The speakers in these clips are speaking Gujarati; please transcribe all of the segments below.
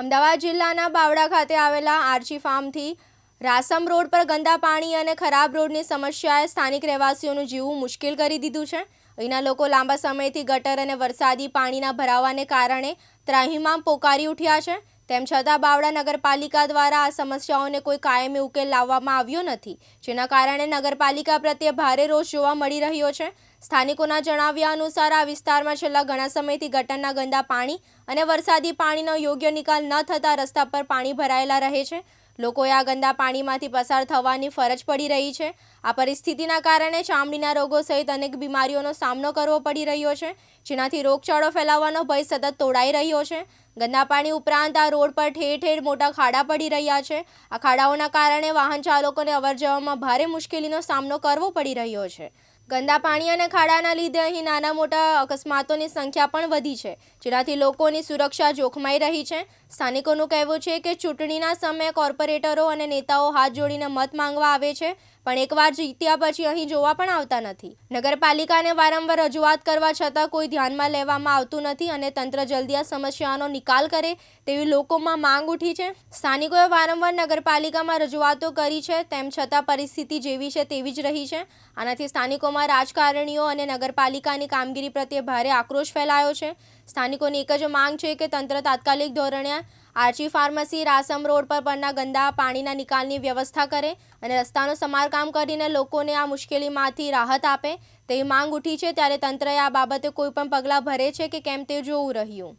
અમદાવાદ જિલ્લાના બાવડા ખાતે આવેલા આર્ચી ફાર્મથી રાસમ રોડ પર ગંદા પાણી અને ખરાબ રોડની સમસ્યાએ સ્થાનિક રહેવાસીઓનું જીવવું મુશ્કેલ કરી દીધું છે. અહીંના લોકો લાંબા સમયથી ગટર અને વરસાદી પાણીના ભરાવાને કારણે ત્રાહિમામ પોકારી ઉઠ્યા છે. તેમ છતાં બાવડા નગરપાલિકા દ્વારા આ સમસ્યાઓને કોઈ કાયમી ઉકેલ લાવવામાં આવ્યો નથી, જેના કારણે નગરપાલિકા પ્રત્યે ભારે રોષ જોવા મળી રહ્યો છે. સ્થાનિકોના જણાવ્યા અનુસાર આ વિસ્તારમાં છેલ્લા ઘણા સમયથી ગટરના ગંદા પાણી અને વરસાદી પાણીનો યોગ્ય નિકાલ ન થતાં રસ્તા પર પાણી ભરાયેલા રહે છે. લોકોએ આ ગંદા પાણીમાંથી પસાર થવાની ફરજ પડી રહી છે. આ પરિસ્થિતિના કારણે ચામડીના રોગો સહિત અનેક બીમારીઓનો સામનો કરવો પડી રહ્યો છે, જેનાથી રોગચાળો ફેલાવવાનો ભય સતત તોડાઈ રહ્યો છે. ગંદા પાણી ઉપરાંત આ રોડ પર ઠેર ઠેર મોટા ખાડા પડી રહ્યા છે. આ ખાડાઓના કારણે વાહન ચાલકોને અવર જવામાં ભારે મુશ્કેલીનો સામનો કરવો પડી રહ્યો છે. ગંદા પાણી અને ખાડાના લીધે અહીં નાના મોટા અકસ્માતોની સંખ્યા પણ વધી છે. જેનાથી લોકોની સુરક્ષા જોખમાઈ રહી છે. સ્થાનિકોનું કહેવું છે કે ચૂંટણીના સમયે કોર્પોરેટરો અને નેતાઓ હાથ જોડીને મત માંગવા આવે છે. પણ એકવાર જીત્યા પછી અહીં જોવા પણ આવતા નથી. નગરપાલિકાને વારંવાર રજૂઆત કરવા છતાં કોઈ ધ્યાનમાં લેવામાં આવતું નથી અને તંત્ર જલ્દી આ સમસ્યાનો નિકાલ કરે તેવી લોકોમાં માંગ ઉઠી છે. સ્થાનિકોએ વારંવાર નગરપાલિકામાં રજૂઆતો કરી છે, તેમ છતાં પરિસ્થિતિ જેવી છે તેવી જ રહી છે. આનાથી સ્થાનિકોમાં રાજકારણીઓ અને નગરપાલિકાની કામગીરી પ્રત્યે ભારે આક્રોશ ફેલાયો છે. સ્થાનિકોની એક જ માંગ છે કે તંત્ર તાત્કાલિક ધોરણે આર્ચી ફાર્મસી રાસમ રોડ પર પરના ગંદા પાણીના નિકાલની વ્યવસ્થા કરે અને રસ્તાનું સમારકામ કરીને લોકોને આ મુશ્કેલીમાંથી રાહત આપે તેવી માંગ ઉઠી છે ત્યારે તંત્રએ આ બાબતે કોઈ પણ પગલાં ભરે છે કે કેમ તે જોવું રહ્યું.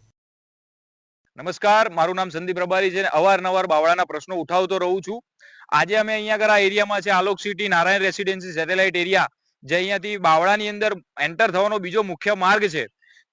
નમસ્કાર, મારું નામ સંદીપ રબારી છે અવારનવાર બાવળાના પ્રશ્નો ઉઠાવતો રહું છું. આજે અમે અહીંયા આગળ આ એરિયામાં છે Alok city, Narayan residency Satellite area, જે અહીંયાથી બાવળાની અંદર એન્ટર થવાનો બીજો મુખ્ય માર્ગ છે.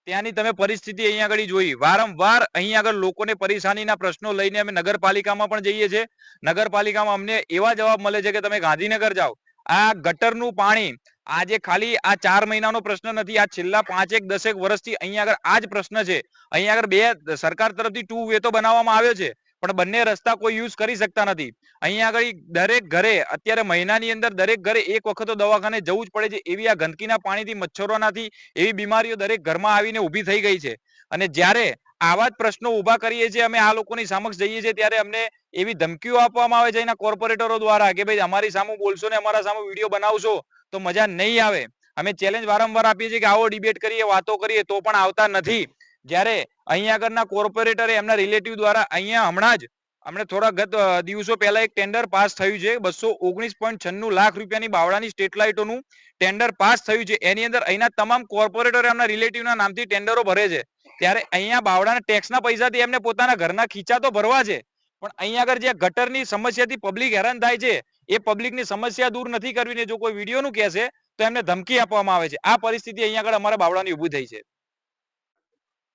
ત્યાંની તમે પરિસ્થિતિ અહીંયા આગળ જોઈ. વારંવાર અહીંયા આગળ લોકોને પરેશાનીના પ્રશ્નો લઈને અમે નગરપાલિકામાં પણ જઈએ છીએ. નગરપાલિકામાં અમને એવા જવાબ મળે છે કે તમે ગાંધીનગર જાઓ. આ ગટરનું પાણી આજે ખાલી આ ચાર મહિનાનો પ્રશ્ન નથી, આ છેલ્લા પાંચેક દસેક વર્ષથી અહીંયા આગળ આ જ પ્રશ્ન છે. અહીંયા આગળ બે સરકાર તરફથી ટુ વે તો બનાવવામાં આવ્યો છે. પણ બંને રસ્તા કોઈ યુઝ કરી શકતા નથી. અહીંયા આગળ દરેક ઘરે, અત્યારે મહિનાની અંદર દરેક ઘરે એક વખત દવાખાને જવું જ પડે છે. એવી આ ગંદકીના પાણીથી, મચ્છરોનાથી એવી બીમારીઓ દરેક ઘરમાં આવીને ઊભી થઈ ગઈ છે. અને જ્યારે આવા જ પ્રશ્નો ઊભા કરીએ છીએ, અમે આ લોકોની સમક્ષ જઈએ છીએ, ત્યારે અમને એવી ધમકીઓ આપવામાં આવે છે એના કોર્પોરેટરો દ્વારા કે ભાઈ અમારી સામે બોલશો ને અમારા સામે વીડિયો બનાવશો, તો મજા નહીં આવે. અમે ચેલેન્જ વારંવાર આપીએ છીએ કે આવો ડિબેટ કરીએ, વાતો કરીએ, તો પણ આવતા નથી. જ્યારે અહીંયા આગળના કોર્પોરેટરે એમના રિલેટિવ દ્વારા અહીંયા હમણાં જ, હમણે થોડા ગત દિવસો પહેલા એક ટેન્ડર પાસ થયું છે, બસો ઓગણીસ પોઈન્ટ છન્નું લાખ રૂપિયાની બાવળાની સ્ટ્રીટ લાઇટોનું ટેન્ડર પાસ થયું છે. એની અંદર અહીંના તમામ કોર્પોરેટરો એમના રિલેટિવના નામથી ટેન્ડરો ભરે છે. ત્યારે અહીંયા બાવળાના ટેક્સના પૈસાથી એમને પોતાના ઘરના ખીચા તો ભરવા છે, પણ અહીંયા આગળ જે ગટરની સમસ્યાથી પબ્લિક હેરાન થાય છે, એ પબ્લિકની સમસ્યા દૂર નથી કરવી જો કોઈ વિડીયોનું કહેશે, તો એમને ધમકી આપવામાં આવે છે. આ પરિસ્થિતિ અહીંયા આગળ અમારા બાવળાની ઊભી થઈ છે.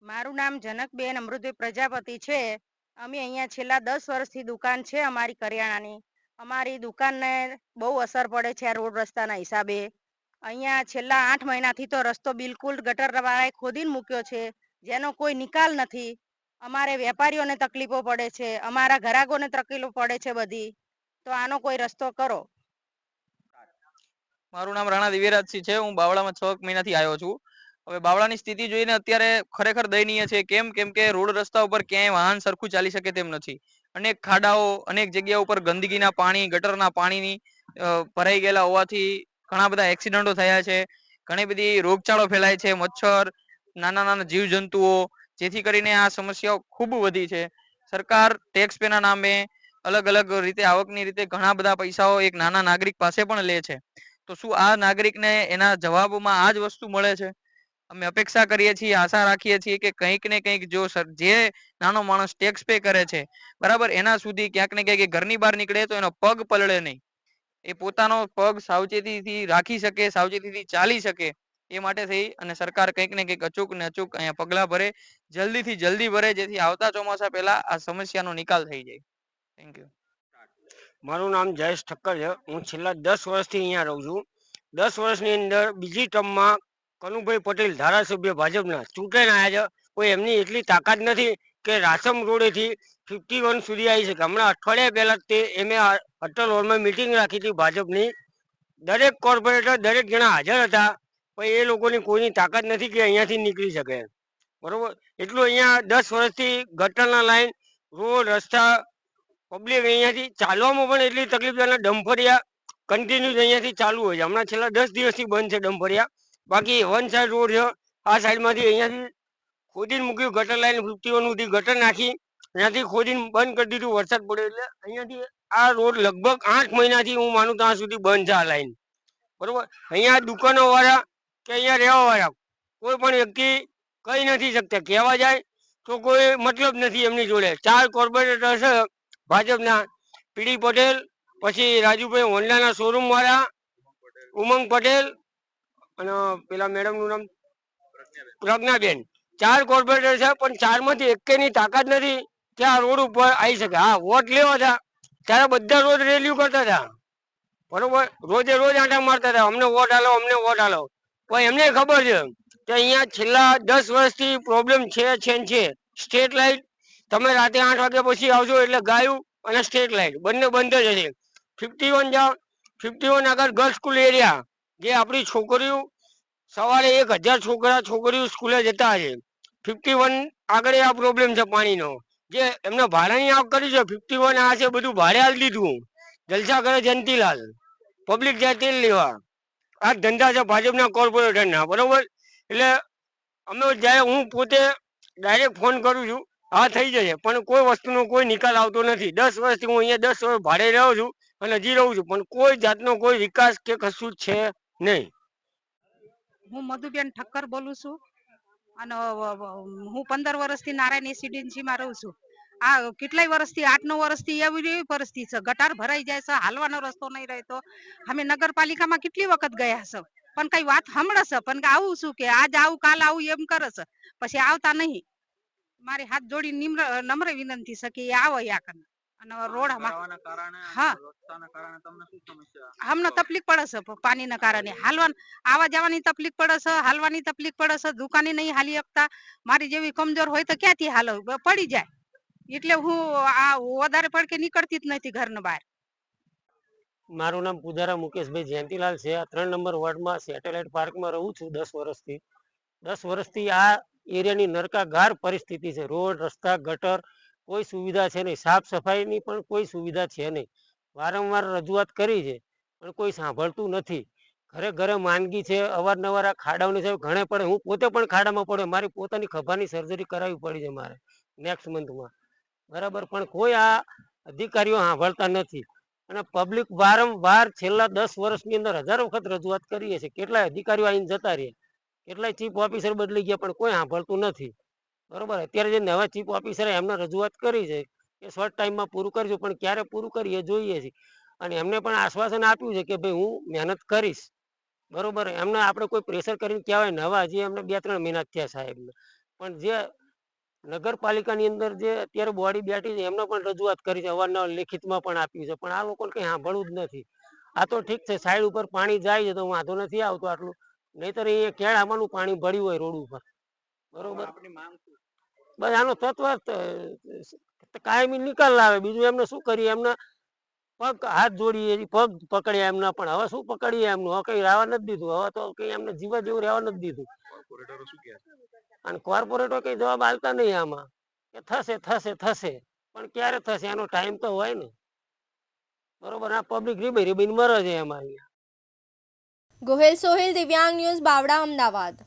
મારું નામ જનકબેન અમૃતભાઈ પ્રજાપતિ છે. અમે અહીંયા છેલ્લા દસ વર્ષથી દુકાન છે અમારી કરિયાણાની. અમારી દુકાનને બહુ અસર પડે છે આ રોડ રસ્તાના હિસાબે. અહીંયા છેલ્લા આઠ મહિનાથી તો રસ્તો બિલકુલ ગટરવાળાએ ખોદીને મૂક્યો છે. જેનો કોઈ નિકાલ નથી. અમારે વેપારીઓને તકલીફો પડે છે. અમારા ઘરાકોને તકલીફો પડે છે બધી. તો આનો કોઈ રસ્તો કરો. મારું નામ રાણા દિવ્યરાજસિંહ છે. હું બાવળામાં છ મહિનાથી આવ્યો છું. હવે બાવળાની સ્થિતિ જોઈને અત્યારે ખરેખર દયનીય છે. કેમ? કેમ કે રોડ રસ્તા ઉપર ક્યાંય વાહન સરખું ચાલી શકે તેમ નથી. અનેક ખાડાઓ, અનેક જગ્યા ઉપર ગંદકીના પાણી, ગટરના પાણીની ભરાઈ ગયેલા હોવાથી ઘણા બધા એક્સિડન્ટો થયા છે. ઘણી બધી રોગચાળો ફેલાય છે. મચ્છર, નાના નાના જીવજંતુઓ, જેથી કરીને આ સમસ્યાઓ ખૂબ વધી છે. સરકાર ટેક્સ પેના નામે અલગ અલગ રીતે, આવકની રીતે ઘણા બધા પૈસાઓ એક નાના નાગરિક પાસે પણ લે છે. તો શું આ નાગરિકને એના જવાબમાં આ જ વસ્તુ મળે છે? અમે અપેક્ષા કરીએ છીએ, આશા રાખીએ છીએ કે કંઈક ને કંઈક જો જે નાનો માણસ ટેક્સ પે કરે છે, બરાબર, એના સુધી ક્યાંક ને ક્યાંક ઘરની બહાર નીકળે તો એનો પગ પલળે નહીં. એ પોતાનો પગ સાવચેતીથી રાખી શકે, સાવચેતીથી ચાલી શકે, એ માટે થઈ અને સરકાર કંઈક ને કંઈક અચૂક ને અચૂક અહીંયા પગલાં ભરે, જલ્દીથી જલ્દી ભરે, જેથી આવતા ચોમાસા પહેલા આ સમસ્યાનો નિકાલ થઈ જાય. થેન્ક યુ મારું નામ જયેશ ઠક્કર છે. હું છેલ્લા દસ વર્ષથી અહીંયા રહું છું. દસ વર્ષની અંદર બીજી ટર્મમાં કનુભાઈ પટેલ ધારાસભ્ય ભાજપના. ચૂંટાઈને આવ્યા છે કોઈ એમની એટલી તાકાત નથી કે રાસમ રોડેથી ફિફ્ટી વન સુધી આવી શકે. હમણાં અઠવાડિયા પહેલા તે એમે અટલ હોલમાં મિટિંગ રાખી હતી ભાજપની. દરેક કોર્પોરેટર દરેક જણા હાજર હતા, પણ એ લોકોની કોઈની તાકાત નથી કે અહીંયાથી નીકળી શકે. બરોબર? એટલું અહીંયા દસ વર્ષથી ગટરના લાઈન રોડ, રસ્તા પબ્લિક અહીંયાથી ચાલવામાં પણ એટલી તકલીફ અને ડમ્ફરિયા કન્ટિન્યુ અહીંયાથી ચાલુ હોય છે. હમણાં છેલ્લા દસ દિવસથી બંધ છે ડમ્ફરિયા બાકી વન સાઈડ રોડ છે. આ સાઈડમાંથી અહીંયાથી ખોદીને મૂક્યું, ગટર લાઈન ફિફ્ટીઓનું સુધી ગટર નાખી, ત્યાંથી ખોદીને બંધ કરી દીધું, વરસાદ પડ્યો એટલે અહીંયાથી આ રોડ લગભગ આઠ મહિનાથી હું માનું ત્યાં સુધી બંધ છે આ લાઈન. બરોબર? અહીંયા દુકાનો વાળા કે અહીંયા રહેવા વાળા કોઈ પણ વ્યક્તિ કહી નથી શકતા. કહેવા જાય તો કોઈ મતલબ નથી એમની જોડે. ચાર કોર્પોરેટર છે ભાજપના, પીડી પટેલ, પછી રાજુભાઈ હોન્ડાના શોરૂમ વાળા, ઉમંગ પટેલ અને પેલા મેડમનું નામ પ્રજ્ઞાબેન. ચાર કોર્પોરેટર છે, પણ ચારમાંથી એકેયની તાકાત નથી કે આ રોડ ઉપર આવી શકે. હા, વોટ લેવા હતા, ત્યારે બધા રોજ રેલીઓ કરતા હતા. બરોબર? રોજે રોજ આંટા મારતા હતા. અમને વોટ આલો, અમને વોટ આલો. પણ એમને ખબર છે કે અહીંયા છેલ્લા દસ વર્ષથી પ્રોબ્લેમ છે છે છે. સ્ટ્રીટ લાઇટ તમે રાતે આઠ વાગ્યા પછી આવશો એટલે ગાયું અને સ્ટ્રીટ લાઇટ બંને બંધ જ હશે ફિફ્ટી વન જાઓ, ફિફ્ટી વન આગળ ગર્લ્સ સ્કૂલ એરિયા. જે આપણી છોકરીઓ સવારે એક હજાર છોકરા છોકરીઓ સ્કૂલે જતા હશે ફિફ્ટી વન આગળ આ પ્રોબ્લેમ છે પાણીનો. જે એમને ભાડાની આવ કરી છે ફિફ્ટી વન આ છે, બધું ભાડે આલી દીધું. જલસા કરે જયંતિલાલ. પબ્લિક જાય તેલ લેવા. આ ધંધા છે ભાજપના કોર્પોરેટરના બરોબર? એટલે અમે જ્યારે, હું પોતે ડાયરેક્ટ ફોન કરું છું, હા થઈ જશે, પણ કોઈ વસ્તુનો કોઈ નિકાલ આવતો નથી. દસ વર્ષથી હું અહીંયા દસ વર્ષ ભાડે રહ્યો છું અને હજી રહું છું, પણ કોઈ જાતનો કોઈ વિકાસ કે કશું છે નહીં. હું મધુબેન ઠક્કર બોલું છું અને હું પંદર વર્ષથી નારાયણ રેસિડેન્સીમાં રહું છું. આ કેટલાય વર્ષથી આઠ નવ વર્ષથી એવી એવી પરિસ્થિતિ છે. ગટાર ભરાઈ જાય છે, હાલવાનો રસ્તો નહીં રહેતો. અમે નગરપાલિકામાં કેટલી વખત ગયા છે? પણ કઈ વાત સાંભળે છે પણ આવું શું કે? આજ આવું, કાલ આવું એમ કરે છે. પછી આવતા નહીં. મારી હાથ જોડી નિમ્ર નમ્ર વિનંતી છે કે આવો યા અને રોડ હા. અમને તકલીફ પડે છે પાણીના કારણે. હાલવા આવા જવાની તકલીફ પડે છે હાલવાની તકલીફ પડે છે દુકાને નહીં હાલી શકતા. મારી જેવી કમજોર હોય તો ક્યાંથી હાલ? પડી જાય. એટલે હું આ વધારે પડકે નીકળતી જ નથી ઘરના બહાર. મારું નામ પુજારા મુકેશભાઈ જયંતિલાલ છે. આ ત્રણ નંબર વોર્ડમાં સેટેલાઇટ પાર્કમાં રહું છું દસ વર્ષથી. દસ વર્ષથી આ એરિયાની નરકાગાર પરિસ્થિતિ છે. રોડ રસ્તા ગટર કોઈ સુવિધા છે નહીં. સાફ સફાઈની પણ કોઈ સુવિધા છે નહીં. વારંવાર રજૂઆત કરી છે, પણ કોઈ સાંભળતું નથી. ઘરે ઘરે માંદગી છે, અવારનવાર આ ખાડાઓની છે ઘણે પડે હું પોતે પણ ખાડામાં પડ્યો. મારી પોતાની ખભાની સર્જરી કરાવવી પડી છે મારે નેક્સ્ટ મંથમાં બરાબર, પણ કોઈ આ અધિકારીઓ સાંભળતા નથી. અને પબ્લિક વારંવાર છેલ્લા દસ વર્ષની અંદર હજારો વખત રજૂઆત કરીએ છીએ. કેટલાય અધિકારીઓ આવીને જતા રહ્યા. કેટલાય ચીફ ઓફિસર બદલી ગયા, પણ કોઈ સાંભળતું નથી. બરોબર? અત્યારે જે નવા ચીફ ઓફિસર એમને રજૂઆત કરી છે કે શોર્ટ ટાઈમમાં પૂરું કરજો પણ ક્યારે પૂરું કરીએ જોઈએ છે અને એમને પણ આશ્વાસન આપ્યું છે કે ભાઈ હું મહેનત કરીશ. બરોબર? એમને આપણે કોઈ પ્રેશર કરીને કહેવાય નવા હજી એમને બે ત્રણ મહિના થયા સાહેબને પણ જે નગરપાલિકાની અંદર જે અત્યારે બોડી બેઠી છે, એમને પણ રજૂઆત કરી છે, અવારનવાર લેખિતમાં પણ આપ્યું છે. પણ આ લોકોને કઈ સાંભળવું જ નથી. આ તો ઠીક છે, સાઈડ ઉપર પાણી જાય છે તો વાંધો નથી આવતો આટલું. નહીતર ક્યાં આમાંનું પાણી ભર્યું હોય રોડ ઉપર? બરોબર. બસ આનો તત્વ કાયમી નિકાલ લાવે. બીજું એમને શું કરીએ? એમને પગ હાથ જોડીએ પગ પકડ્યા એમના પણ. હવે શું પકડીએ એમનું? હવે કઈ રહેવા નથી દીધું. હવે તો કઈ એમને જીવા જેવું રહેવા નથી દીધું. અને કોર્પોરેટો કઈ જવાબ આલતા નહીં આમાં. કે થશે થશે થશે. પણ ક્યારે થશે? એનો ટાઈમ તો હોય ને. બરોબર? આ પબ્લિક રીબે રીબીન મરે છે એમાં અહીંયા. ગોહિલ સોહેલ દિવ્યાંગ ન્યૂઝ બાવડા અમદાવાદ.